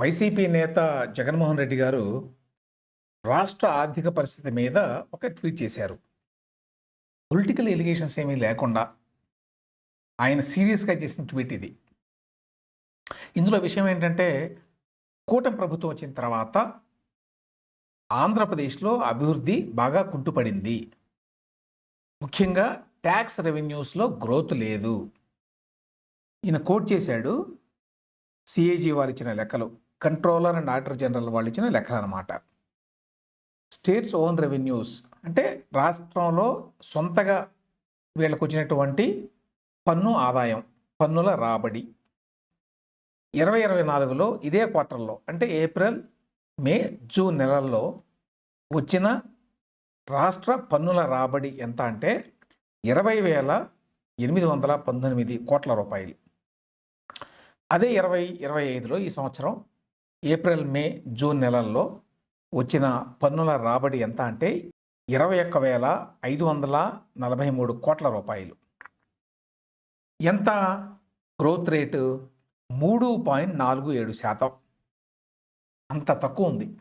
YCP నేత జగన్మోహన్ రెడ్డి గారు రాష్ట్ర ఆర్థిక పరిస్థితి మీద ఒక ట్వీట్ చేశారు. పొలిటికల్ ఎలిగేషన్స్ ఏమీ లేకుండా ఆయన సీరియస్గా చేసిన ట్వీట్ ఇది. ఇందులో విషయం ఏంటంటే కూటమి ప్రభుత్వం వచ్చిన తర్వాత ఆంధ్రప్రదేశ్లో అభివృద్ధి బాగా కుంటుపడింది. ముఖ్యంగా ట్యాక్స్ రెవెన్యూస్లో గ్రోత్ లేదు. ఈయన కోట్ చేశాడు సిఏజీ వారు ఇచ్చిన లెక్కలు. కంట్రోలర్ అండ్ ఆడిటర్ జనరల్ వాళ్ళు ఇచ్చిన లెక్కలు అనమాట స్టేట్స్ ఓన్ రెవెన్యూస్ అంటే రాష్ట్రంలో సొంతగా వీళ్ళకు వచ్చినటువంటి పన్ను ఆదాయం పన్నుల రాబడి. ఇరవై ఇరవై నాలుగులో ఇదే క్వార్టర్లో అంటే ఏప్రిల్ మే జూన్ నెలల్లో వచ్చిన రాష్ట్ర పన్నుల రాబడి ఎంత అంటే ఇరవై వేల ఎనిమిది వందల పంతొమ్మిది కోట్ల రూపాయలు. అదే ఇరవై ఇరవై ఐదులో ఈ సంవత్సరం ఏప్రిల్ మే జూన్ నెలల్లో వచ్చిన పన్నుల రాబడి ఎంత అంటే ఇరవై ఒక్క వేల ఐదు వందల నలభై మూడు కోట్ల రూపాయలు. ఎంత గ్రోత్ రేటు? మూడు పాయింట్ నాలుగు ఏడు శాతం. అంత తక్కువ ఉంది.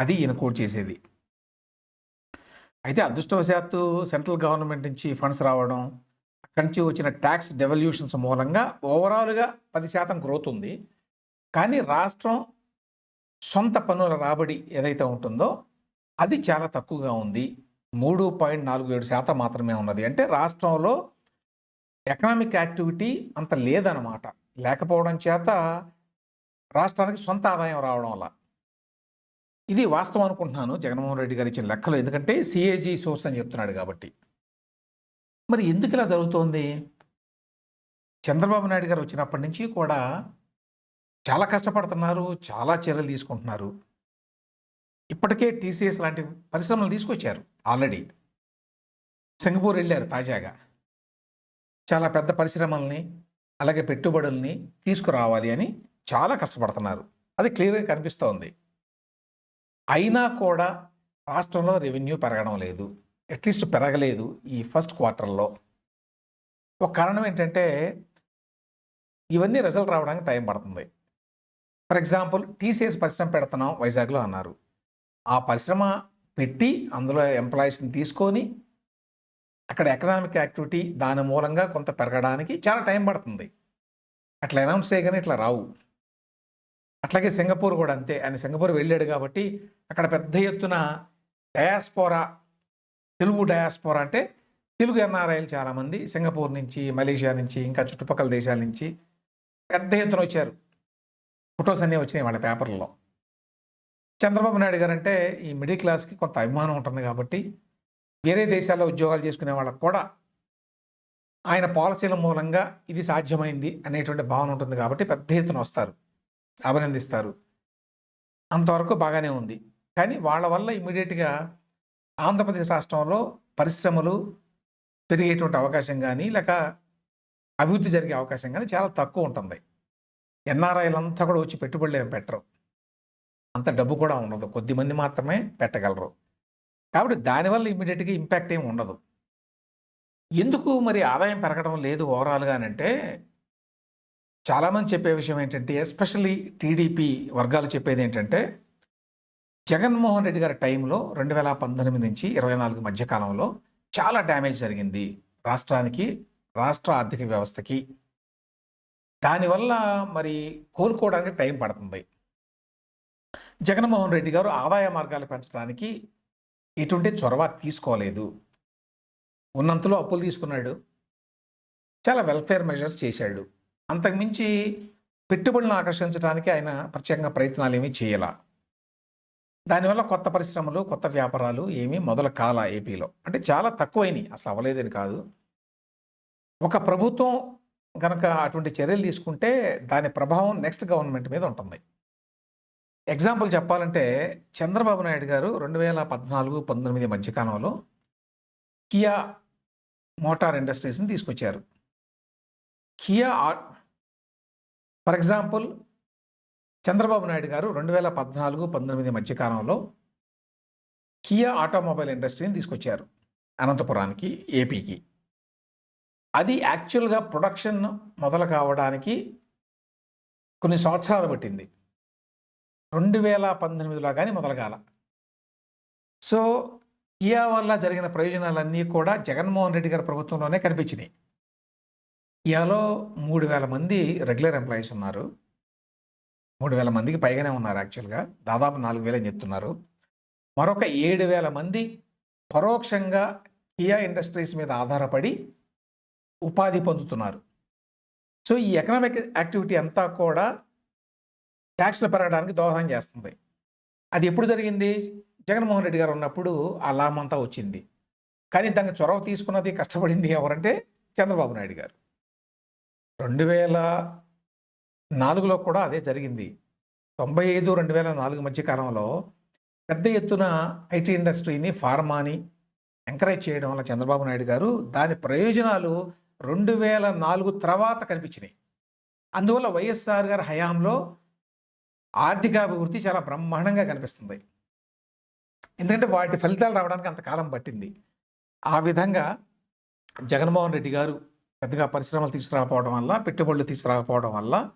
అది ఈయన కోట్ చేసేది. అయితే అదృష్టవశాత్తు సెంట్రల్ గవర్నమెంట్ నుంచి ఫండ్స్ రావడం అక్కడి నుంచి వచ్చిన ట్యాక్స్ డెవల్యూషన్స్ మూలంగా ఓవరాల్గా పది శాతం గ్రోత్ ఉంది. కానీ రాష్ట్రం సొంత పన్నుల రాబడి ఏదైతే ఉంటుందో అది చాలా తక్కువగా ఉంది. మూడు పాయింట్ నాలుగు ఏడు శాతం మాత్రమే ఉన్నది. అంటే రాష్ట్రంలో ఎకనామిక్ యాక్టివిటీ అంత లేదనమాట లేకపోవడం చేత రాష్ట్రానికి సొంత ఆదాయం రావడం వల్ల. ఇది వాస్తవం అనుకుంటున్నాను. జగన్మోహన్ రెడ్డి గారు ఇచ్చిన లెక్కలు. ఎందుకంటే సిఏజీ సోర్స్ అని చెప్తున్నాడు కాబట్టి. మరి ఎందుకు ఇలా జరుగుతోంది? చంద్రబాబు నాయుడు గారు వచ్చినప్పటి నుంచి కూడా చాలా కష్టపడుతున్నారు చాలా చర్యలు తీసుకుంటున్నారు. ఇప్పటికే టీసీఎస్ లాంటి పరిశ్రమలు తీసుకొచ్చారు ఆల్రెడీ. సింగపూర్ వెళ్ళారు తాజాగా. చాలా పెద్ద పరిశ్రమల్ని అలాగే పెట్టుబడుల్ని తీసుకురావాలి అని చాలా కష్టపడుతున్నారు. అది క్లియర్గా కనిపిస్తోంది. అయినా కూడా రాష్ట్రంలో రెవెన్యూ పెరగడం లేదు. అట్లీస్ట్ పెరగలేదు ఈ ఫస్ట్ క్వార్టర్లో. ఒక కారణం ఏంటంటే ఇవన్నీ రిజల్ట్ రావడానికి టైం పడుతుంది. ఫర్ ఎగ్జాంపుల్ టీసీఎస్ పరిశ్రమ పెడుతున్నాం వైజాగ్లో అన్నారు. ఆ పరిశ్రమ పెట్టి అందులో ఎంప్లాయీస్ని తీసుకొని అక్కడ ఎకనామిక్ యాక్టివిటీ దాని మూలంగా కొంత పెరగడానికి చాలా టైం పడుతుంది. అట్లా అనౌన్స్ చేయగానే ఇట్లా రావు. అట్లాగే సింగపూర్ కూడా అంతే. ఆయన సింగపూర్ వెళ్ళాడు కాబట్టి అక్కడ పెద్ద ఎత్తున డయాస్పోరా తెలుగు డయాస్పోరా అంటే తెలుగు ఎన్ఆర్ఐలు చాలామంది సింగపూర్ నుంచి మలేషియా నుంచి ఇంకా చుట్టుపక్కల దేశాల నుంచి పెద్ద ఎత్తున వచ్చారు. ఫొటోస్ అన్నీ వచ్చినాయి వాళ్ళ పేపర్లో చంద్రబాబు నాయుడు గారు అంటే ఈ మిడిల్ క్లాస్కి కొంత అభిమానం ఉంటుంది కాబట్టి వేరే దేశాల్లో ఉద్యోగాలు చేసుకునే వాళ్ళకు కూడా ఆయన పాలసీల మూలంగా ఇది సాధ్యమైంది అనేటువంటి భావన ఉంటుంది కాబట్టి పెద్ద ఎత్తున వస్తారు అభినందిస్తారు. అంతవరకు బాగానే ఉంది. కానీ వాళ్ళ వల్ల ఇమీడియట్గా ఆంధ్రప్రదేశ్ రాష్ట్రంలో పరిశ్రమలు పెరిగేటువంటి అవకాశం కానీ లేక అభివృద్ధి జరిగే అవకాశం కానీ చాలా తక్కువ ఉంటుంది. ఎన్ఆర్ఐలంతా కూడా వచ్చి పెట్టుబడులు ఏం పెట్టరు. అంత డబ్బు కూడా ఉండదు. కొద్దిమంది మాత్రమే పెట్టగలరు. కాబట్టి దానివల్ల ఇమీడియట్గా ఇంపాక్ట్ ఏమి ఉండదు. ఎందుకు మరి ఆదాయం పెరగడం లేదు ఓవరాల్గానంటే చాలామంది చెప్పే విషయం ఏంటంటే ఎస్పెషల్లీ టీడీపీ వర్గాలు చెప్పేది ఏంటంటే జగన్మోహన్ రెడ్డి గారి టైంలో రెండు వేల పంతొమ్మిది నుంచి ఇరవై నాలుగు మధ్యకాలంలో చాలా డ్యామేజ్ జరిగింది రాష్ట్రానికి రాష్ట్ర ఆర్థిక వ్యవస్థకి. దానివల్ల మరి కోలుకోవడానికి టైం పడుతుంది. జగన్మోహన్ రెడ్డి గారు ఆదాయ మార్గాలు పెంచడానికి ఎటువంటి చొరవ తీసుకోలేదు. ఉన్నంతలో అప్పులు తీసుకున్నాడు. చాలా వెల్ఫేర్ మెజర్స్ చేశాడు. అంతకుమించి పెట్టుబడులను ఆకర్షించడానికి ఆయన ప్రత్యేకంగా ప్రయత్నాలు ఏమీ చేయాల. దానివల్ల కొత్త పరిశ్రమలు కొత్త వ్యాపారాలు ఏమీ మొదలు కాల ఏపీలో. అంటే చాలా తక్కువైనవి అసలు అవ్వలేదని కాదు. ఒక ప్రభుత్వం కనుక అటువంటి చర్యలు తీసుకుంటే దాని ప్రభావం నెక్స్ట్ గవర్నమెంట్ మీద ఉంటుంది. ఎగ్జాంపుల్ చెప్పాలంటే చంద్రబాబు నాయుడు గారు రెండు వేల పద్నాలుగు పంతొమ్మిది మధ్యకాలంలో కియా మోటార్ ఇండస్ట్రీస్ని తీసుకొచ్చారు. Kia for example Chandrababu Naidu garu రెండు వేల పద్నాలుగు పంతొమ్మిది మధ్యకాలంలో కియా ఆటోమొబైల్ ఇండస్ట్రీని తీసుకొచ్చారు అనంతపురానికి ఏపీకి అది యాక్చువల్గా ప్రొడక్షన్ మొదలు కావడానికి కొన్ని సంవత్సరాలు పట్టింది. రెండు వేల పంతొమ్మిదిలో కానీ మొదలగాల. సో కియా వల్ల జరిగిన ప్రయోజనాలన్నీ కూడా జగన్మోహన్ రెడ్డి గారి ప్రభుత్వంలోనే కనిపించినాయి. కియాలో మూడు వేల మంది రెగ్యులర్ ఎంప్లాయీస్ ఉన్నారు. మూడు వేల మందికి పైగానే ఉన్నారు యాక్చువల్గా. దాదాపు నాలుగు వేలు అని చెప్తున్నారు. మరొక ఏడు వేల మంది పరోక్షంగా కియా ఇండస్ట్రీస్ మీద ఆధారపడి ఉపాధి పొందుతున్నారు. సో ఈ ఎకనామిక్ యాక్టివిటీ అంతా కూడా ట్యాక్స్లు పెరగడానికి దోహదం చేస్తుంది. అది ఎప్పుడు జరిగింది? జగన్మోహన్ రెడ్డి గారు ఉన్నప్పుడు ఆ లాభం అంతా వచ్చింది. కానీ దానికి చొరవ తీసుకున్నది కష్టపడింది ఎవరంటే చంద్రబాబు నాయుడు గారు. రెండు వేల నాలుగులో కూడా అదే జరిగింది. తొంభై ఐదు రెండు వేల నాలుగు మధ్య కాలంలో పెద్ద ఎత్తున ఐటీ ఇండస్ట్రీని ఫార్మాని ఎంకరేజ్ చేయడం వల్ల చంద్రబాబు నాయుడు గారు దాని ప్రయోజనాలు రెండు వేల నాలుగు తర్వాత కనిపించినాయి. అందువల్ల వైఎస్ఆర్ గారి హయాంలో ఆర్థికాభివృద్ధి చాలా బ్రహ్మాండంగా కనిపిస్తుంది. ఎందుకంటే వాటి ఫలితాలు రావడానికి అంతకాలం పట్టింది. ఆ విధంగా జగన్మోహన్ రెడ్డి గారు పెద్దగా పరిశ్రమలు తీసుకురాకపోవడం వల్ల పెట్టుబడులు తీసుకురాకపోవడం వల్ల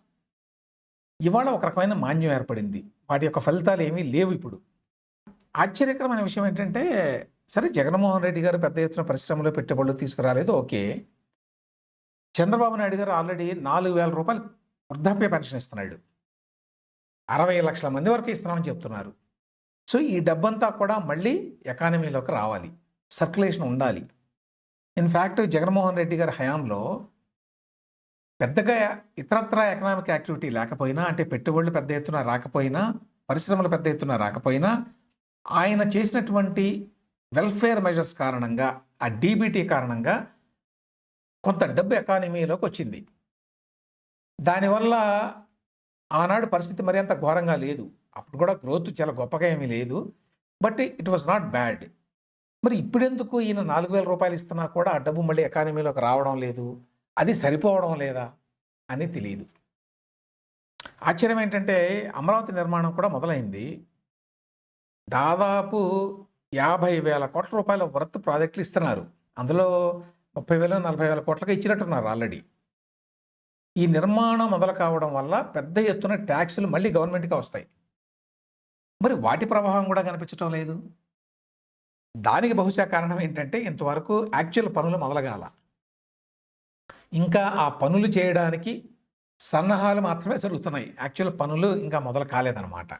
ఇవాళ ఒక రకమైన మాన్యం ఏర్పడింది. వాటి యొక్క ఫలితాలు ఏమీ లేవు ఇప్పుడు. ఆశ్చర్యకరమైన విషయం ఏంటంటే సరే జగన్మోహన్ రెడ్డి గారు పెద్ద ఎత్తున పరిశ్రమలో పెట్టుబడులు తీసుకురాలేదు ఓకే. చంద్రబాబు నాయుడు గారు ఆల్రెడీ నాలుగు వేల రూపాయలు వృద్ధాప్య పెన్షన్ ఇస్తున్నాడు. అరవై లక్షల మంది వరకు ఇస్తున్నామని చెప్తున్నారు. సో ఈ డబ్బంతా కూడా మళ్ళీ ఎకానమీలోకి రావాలి. సర్క్యులేషన్ ఉండాలి. ఇన్ఫ్యాక్ట్ జగన్మోహన్ రెడ్డి గారి హయాంలో పెద్దగా ఇతరత్ర ఎకనామిక్ యాక్టివిటీ లేకపోయినా అంటే పెట్టుబడులు పెద్ద ఎత్తున రాకపోయినా పరిశ్రమలు పెద్ద ఎత్తున రాకపోయినా ఆయన చేసినటువంటి వెల్ఫేర్ మెజర్స్ కారణంగా ఆ డీబీటీ కారణంగా కొంత డబ్బు ఎకానమీలోకి వచ్చింది. దానివల్ల ఆనాడు పరిస్థితి మరి అంత ఘోరంగా లేదు. అప్పుడు కూడా గ్రోత్ చాలా గొప్పగా ఏమీ లేదు. But it was not bad. మరి ఇప్పుడెందుకు ఈయన నాలుగు వేల రూపాయలు ఇస్తున్నా కూడా ఆ డబ్బు మళ్ళీ ఎకానమీలోకి రావడం లేదు? అది సరిపోవడం లేదా? అని తెలియదు ఆశ్చర్యం ఏంటంటే అమరావతి నిర్మాణం కూడా మొదలైంది. దాదాపు యాభై వేల కోట్ల రూపాయల వర్త్ ప్రాజెక్టులు ఇస్తున్నారు. అందులో ముప్పై వేల నలభై వేల కోట్లకి ఇచ్చినట్టున్నారు ఆల్రెడీ. ఈ నిర్మాణం మొదలు కావడం వల్ల పెద్ద ఎత్తున ట్యాక్సులు మళ్ళీ గవర్నమెంట్కి వస్తాయి. మరి వాటి ప్రభావం కూడా కనిపించడం లేదు. దానికి బహుశా కారణం ఏంటంటే ఇంతవరకు యాక్చువల్ పనులు మొదలగాల. ఇంకా ఆ పనులు చేయడానికి సన్నాహాలు మాత్రమే జరుగుతున్నాయి. యాక్చువల్ పనులు ఇంకా మొదలు కాలేదన్నమాట.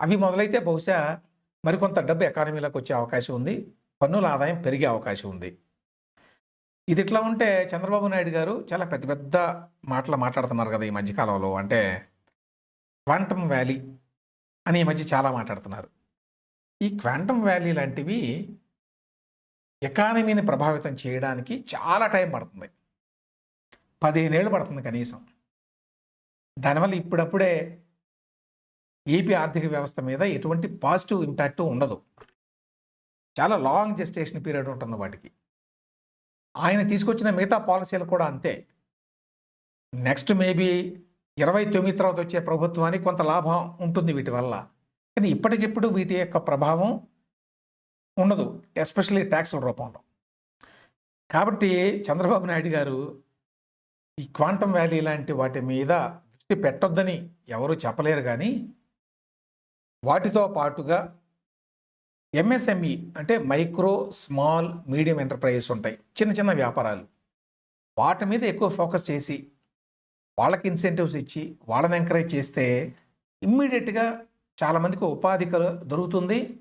అవి మొదలైతే బహుశా మరికొంత డబ్బు ఎకానమీలోకి వచ్చే అవకాశం ఉంది. పన్నుల ఆదాయం పెరిగే అవకాశం ఉంది. ఇది ఇట్లా ఉంటే చంద్రబాబు నాయుడు గారు చాలా పెద్ద పెద్ద మాటలు మాట్లాడుతున్నారు కదా ఈ మధ్యకాలంలో అంటే క్వాంటమ్ వ్యాలీ అని ఈ మధ్య చాలా మాట్లాడుతున్నారు. ఈ క్వాంటమ్ వ్యాలీ లాంటివి ఎకానమీని ప్రభావితం చేయడానికి చాలా టైం పడుతుంది. పదిహేనేళ్ళు పడుతుంది కనీసం. దానివల్ల ఇప్పుడప్పుడే ఏపీ ఆర్థిక వ్యవస్థ మీద ఎటువంటి పాజిటివ్ ఇంపాక్ట్ ఉండదు. చాలా లాంగ్ జెస్టేషన్ పీరియడ్ ఉంటుంది వాటికి. ఆయన తీసుకొచ్చిన మిగతా పాలసీలు కూడా అంతే. నెక్స్ట్ మేబీ ఇరవై తొమ్మిది తర్వాత వచ్చే ప్రభుత్వానికి కొంత లాభం ఉంటుంది వీటి వల్ల. కానీ ఇప్పటికిప్పుడు వీటి యొక్క ప్రభావం ఉండదు ఎస్పెషల్లీ ట్యాక్స్ల రూపంలో. కాబట్టి చంద్రబాబు నాయుడు గారు ఈ క్వాంటమ్ వ్యాలీ లాంటి వాటి మీద దృష్టి పెట్టొద్దని ఎవరు చెప్పలేరు కానీ వాటితో పాటుగా ఎంఎస్ఎంఈ అంటే మైక్రో స్మాల్ మీడియం ఎంటర్ప్రైజెస్ ఉంటాయి. చిన్న చిన్న వ్యాపారాలు. వాటి మీద ఎక్కువ ఫోకస్ చేసి వాళ్ళకి ఇన్సెంటివ్స్ ఇచ్చి వాళ్ళని ఎంకరేజ్ చేస్తే ఇమ్మీడియట్గా చాలామందికి ఉపాధి కలు- దొరుకుతుంది.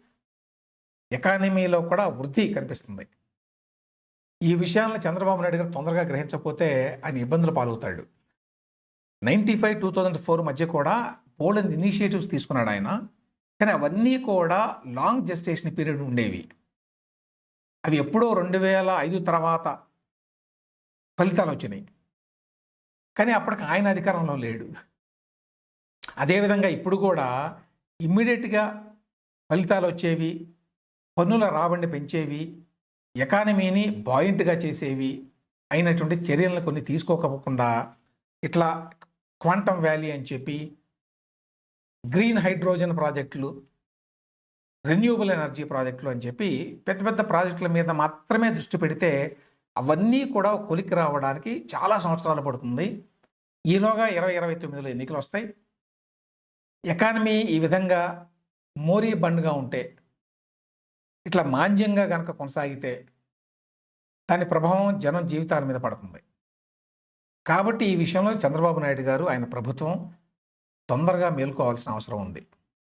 ఎకానమీలో కూడా వృద్ధి కనిపిస్తుంది. ఈ విషయాలను చంద్రబాబు నాయుడు గారు తొందరగా గ్రహించకపోతే ఆయన ఇబ్బందులు పాలవుతాడు. Ninety five two thousand four మధ్య కూడా పోల్డ్ ఇనిషియేటివ్స్ తీసుకున్నాడు ఆయన. కానీ అవన్నీ కూడా లాంగ్ జెస్టేషన్ పీరియడ్ ఉండేవి. అవి ఎప్పుడో రెండు వేల ఐదు తర్వాత ఫలితాలు వచ్చినాయి. కానీ అప్పటికి ఆయన అధికారంలో లేడు. అదేవిధంగా ఇప్పుడు కూడా ఇమ్మీడియట్గా ఫలితాలు వచ్చేవి పన్నుల రాబడిని పెంచేవి ఎకానమీని బాయింట్గా చేసేవి అయినటువంటి చర్యలను కొన్ని తీసుకోకపోకుండా ఇట్లా క్వాంటమ్ వ్యాలీ అని చెప్పి గ్రీన్ హైడ్రోజన్ ప్రాజెక్టులు రెన్యూబుల్ ఎనర్జీ ప్రాజెక్టులు అని చెప్పి పెద్ద పెద్ద ప్రాజెక్టుల మీద మాత్రమే దృష్టి పెడితే అవన్నీ కూడా కొలికి రావడానికి చాలా సంవత్సరాలు పడుతుంది. ఈలోగా ఇరవై ఇరవై తొమ్మిదిలో ఎన్నికలు వస్తాయి. ఎకానమీ ఈ విధంగా మోరీ బండ్గా ఉంటే ఇట్లా మాంద్యంగా కనుక కొనసాగితే దాని ప్రభావం జనం జీవితాల మీద పడుతుంది. కాబట్టి ఈ విషయంలో చంద్రబాబు నాయుడు గారు ఆయన ప్రభుత్వం తొందరగా మేల్కోవాల్సిన అవసరం ఉంది.